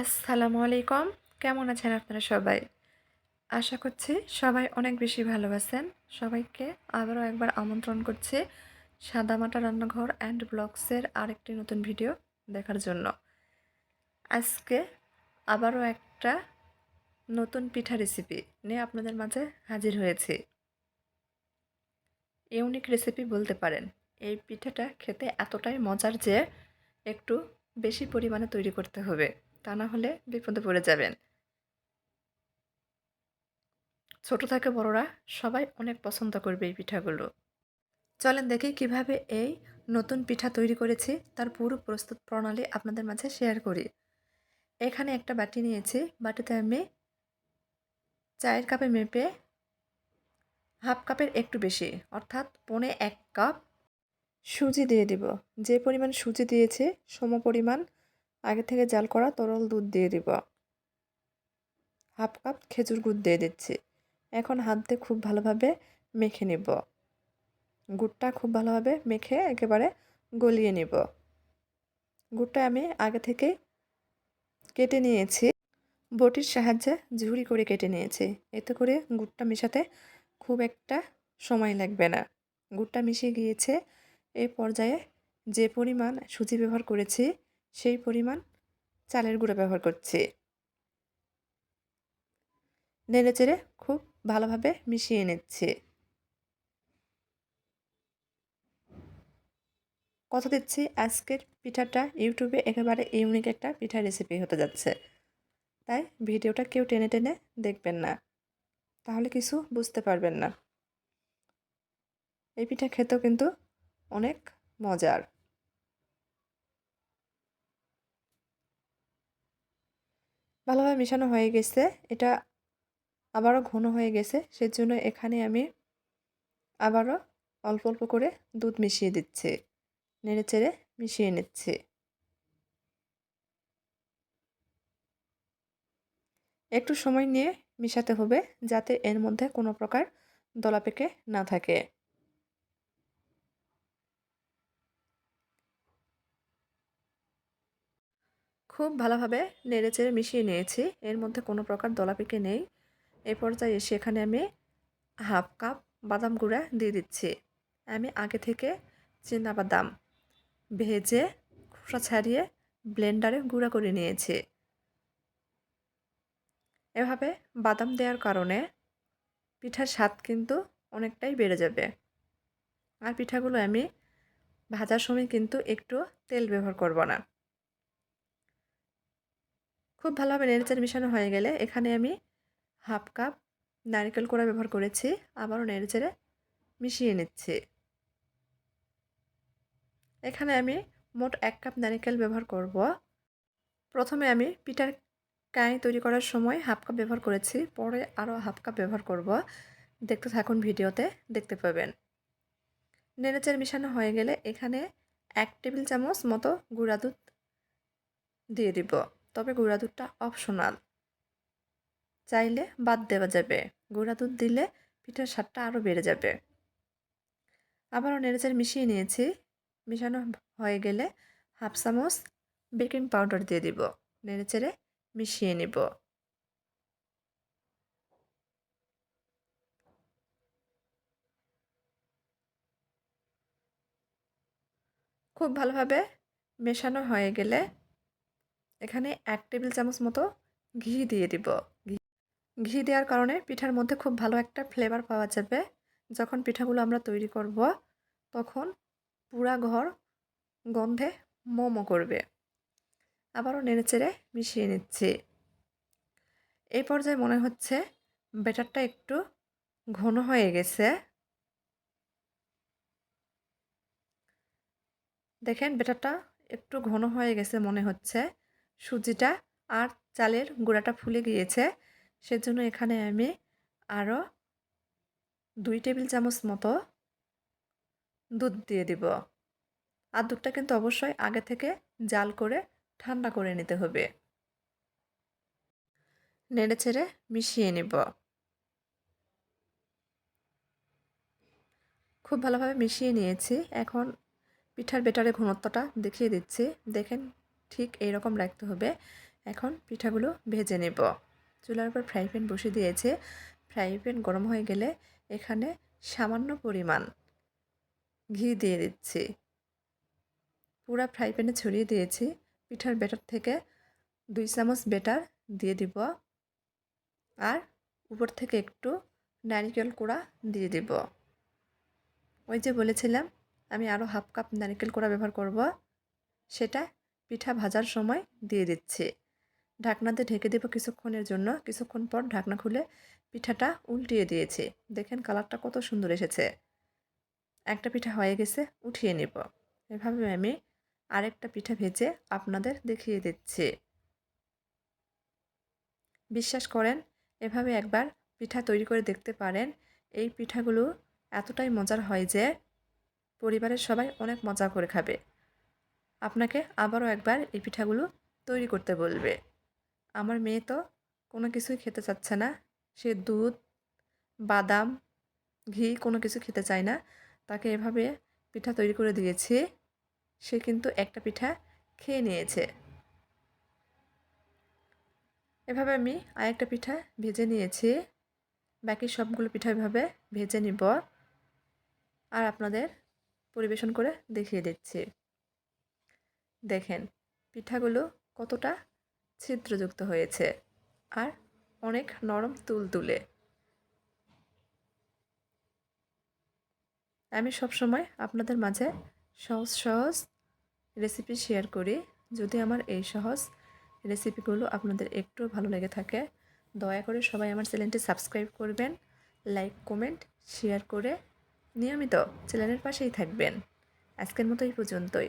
আসসালামু আলাইকুম। কেমন আছেন আপনারা সবাই? আশা করছি সবাই অনেক বেশি ভালো আছেন। সবাইকে আবারও একবার আমন্ত্রণ করছি সাদামাটা রান্নাঘর অ্যান্ড ব্লগসের আরেকটি নতুন ভিডিও দেখার জন্য। আজকে আবারও একটা নতুন পিঠা রেসিপি নিয়ে আপনাদের মাঝে হাজির হয়েছি। ইউনিক রেসিপি বলতে পারেন। এই পিঠাটা খেতে এতটাই মজার যে একটু বেশি পরিমাণে তৈরি করতে হবে। তা না হলে বিপদে পড়ে যাবেন। ছোট থেকে বড়রা সবাই অনেক পছন্দ করবে এই পিঠাগুলো। চলেন দেখি কীভাবে এই নতুন পিঠা তৈরি করেছি, তার পুরো প্রস্তুত প্রণালী আপনাদের মাঝে শেয়ার করি। এখানে একটা বাটি নিয়েছি, বাটিতে আমি চায়ের কাপে মেপে হাফ কাপের একটু বেশি, অর্থাৎ পনে এক কাপ সুজি দিয়ে দিব। যে পরিমাণ সুজি দিয়েছি, সম পরিমাণ আগে থেকে জাল করা তরল দুধ দিয়ে দিব। হাফ কাপ খেজুর গুড় দিয়ে দিচ্ছি। এখন হাত দিয়ে খুব ভালোভাবে মেখে নিব। গুড়টা খুব ভালোভাবে মেখে একেবারে গলিয়ে নিব। গুড়টা আমি আগে থেকে কেটে নিয়েছি। বটির সাহায্যে ঝুড়ি করে কেটে নিয়েছি। এতে করে গুড়টা মেশাতে খুব একটা সময় লাগবে না। গুড়টা মিশে গিয়েছে। এই পর্যায়ে যে পরিমাণ সুজি ব্যবহার করেছি সেই পরিমাণ চালের গুঁড়ো ব্যবহার করছি। নেড়ে চেড়ে খুব ভালোভাবে মিশিয়ে নিচ্ছি। কথা দিচ্ছি, আজকের পিঠাটা ইউটিউবে একেবারে ইউনিক একটা পিঠা রেসিপি হতে যাচ্ছে। তাই ভিডিওটা কেউ টেনে টেনে দেখবেন না। তাহলে কিছু বুঝতে পারবেন না। এই পিঠা খেতেও কিন্তু অনেক মজার। ভালোভাবে মেশানো হয়ে গেছে। এটা আবারও ঘন হয়ে গেছে, সেজন্য এখানে আমি আবারও অল্প অল্প করে দুধ মিশিয়ে দিচ্ছি। নেড়ে চেড়ে মিশিয়ে নিচ্ছি। একটু সময় নিয়ে মিশাতে হবে যাতে এর মধ্যে কোনো প্রকার দলা পেকে না থাকে। খুব ভালোভাবে নেড়েচেড়ে মিশিয়ে নিয়েছি। এর মধ্যে কোনো প্রকার দলাপিকে নেই। এই পর্যায়ে এসে এখানে আমি হাফ কাপ বাদাম গুঁড়া দিয়ে দিচ্ছি। আমি আগে থেকে বাদাম ভেজে খোসা ছাড়িয়ে ব্লেন্ডারে গুঁড়া করে নিয়েছি। এভাবে বাদাম দেওয়ার কারণে পিঠার স্বাদ কিন্তু অনেকটাই বেড়ে যাবে। আর পিঠাগুলো আমি ভাজার সময় কিন্তু একটু তেল ব্যবহার করব না। খুব ভালোভাবে নেড়েচেড়ে মিশানো হয়ে গেলে এখানে আমি হাফ কাপ নারিকেল কোড়া ব্যবহার করেছি। আবারও নেড়েচেড়ে মিশিয়ে নিচ্ছি। এখানে আমি মোট এক কাপ নারিকেল ব্যবহার করব। প্রথমে আমি পিঠার কাঁই তৈরি করার সময় হাফ কাপ ব্যবহার করেছি। পরে আরও হাফ কাপ ব্যবহার করব। দেখতে থাকুন ভিডিওতে, দেখতে পাবেন। নেড়েচেড়ে মিশানো হয়ে গেলে এখানে এক টেবিল চামচ মতো গুঁড়া দুধ দিয়ে দিব। তবে গুঁড়া দুধটা অপশনাল চাইলে বাদ দেওয়া যাবে। গুঁড়া দুধ দিলে পিঠার স্বাদটা আরও বেড়ে যাবে। আবারও নেড়েচেড়ে মিশিয়ে নিয়েছি। মিশানো হয়ে গেলে হাফ চামচ বেকিং পাউডার দিয়ে দিব। নেড়েচেড়ে মিশিয়ে নিব। খুব ভালোভাবে মেশানো হয়ে গেলে এখানে এক টেবিল চামচ মতো ঘি দিয়ে দিব। ঘি দেওয়ার কারণে পিঠার মধ্যে খুব ভালো একটা ফ্লেভার পাওয়া যাবে। যখন পিঠাগুলো আমরা তৈরি করব, তখন পুরা ঘর গন্ধে মোমো করবে। আবারও নেড়েচেড়ে মিশিয়ে নিচ্ছি। এই পর্যায়ে মনে হচ্ছে ব্যাটারটা একটু ঘন হয়ে গেছে। দেখেন ব্যাটারটা একটু ঘন হয়ে গেছে মনে হচ্ছে। সুজিটা আর চালের গুঁড়াটা ফুলে গিয়েছে। সেজন্য এখানে আমি আরও দুই টেবিল চামচ মতো দুধ দিয়ে দিব। আর দুধটা কিন্তু অবশ্যই আগে থেকে জাল করে ঠান্ডা করে নিতে হবে। নেড়ে ছেড়ে মিশিয়ে নিব। খুব ভালোভাবে মিশিয়ে নিয়েছি। এখন পিঠার বেটারের ঘনত্বটা দেখিয়ে দিচ্ছি। দেখেন ঠিক এইরকম রাখতে হবে। এখন পিঠাগুলো ভেজে নেব। চুলার উপর ফ্রাই প্যান বসে দিয়েছে। ফ্রাই প্যান গরম হয়ে গেলে এখানে সামান্য পরিমাণ ঘি দিয়ে দিচ্ছি। পুরা ফ্রাই প্যানে ছড়িয়ে দিয়েছি। পিঠার বেটার থেকে দুই চামচ বেটার দিয়ে দিব। আর উপর থেকে একটু নারিকেল কোড়া দিয়ে দিব। ওই যে বলেছিলাম, আমি আরও হাফ কাপ নারিকেল কোড়া ব্যবহার করব। সেটা পিঠা ভাজার সময় দিয়ে দিচ্ছি। ঢাকনাতে ঢেকে দেবো কিছুক্ষণের জন্য। কিছুক্ষণ পর ঢাকনা খুলে পিঠাটা উল্টিয়ে দিয়েছি। দেখেন কালারটা কত সুন্দর এসেছে। একটা পিঠা হয়ে গেছে, উঠিয়ে নেব। এভাবে আমি আরেকটা পিঠা ভেজে আপনাদের দেখিয়ে দিচ্ছি। বিশ্বাস করেন, এভাবে একবার পিঠা তৈরি করে দেখতে পারেন। এই পিঠাগুলো এতটাই মজার হয় যে পরিবারের সবাই অনেক মজা করে খাবে। আপনাকে আবারও একবার এই পিঠাগুলো তৈরি করতে বলবে। আমার মেয়ে তো কোনো কিছুই খেতে চাচ্ছে না। সে দুধ, বাদাম, ঘি কোনো কিছু খেতে চায় না। তাকে এভাবে পিঠা তৈরি করে দিয়েছি। সে কিন্তু একটা পিঠা খেয়ে নিয়েছে। এভাবে আমি আরেকটা পিঠা ভেজে নিয়েছি। বাকি সবগুলো পিঠা এভাবে ভেজে নিব। আর আপনাদের পরিবেশন করে দেখিয়ে দিচ্ছি। দেখেন, পিঠাগুলো কতটা ছিদ্রযুক্ত হয়েছে আর অনেক নরম তুল তুলে আমি সবসময় আপনাদের মাঝে সহজ সহজ রেসিপি শেয়ার করি। যদি আমার এই সহজ রেসিপিগুলো আপনাদের একটু ভালো লেগে থাকে, দয়া করে সবাই আমার চ্যানেলটি সাবস্ক্রাইব করবেন লাইক কমেন্ট শেয়ার করে নিয়মিত চ্যানেলের পাশেই থাকবেন। আজকের মতো এই পর্যন্তই।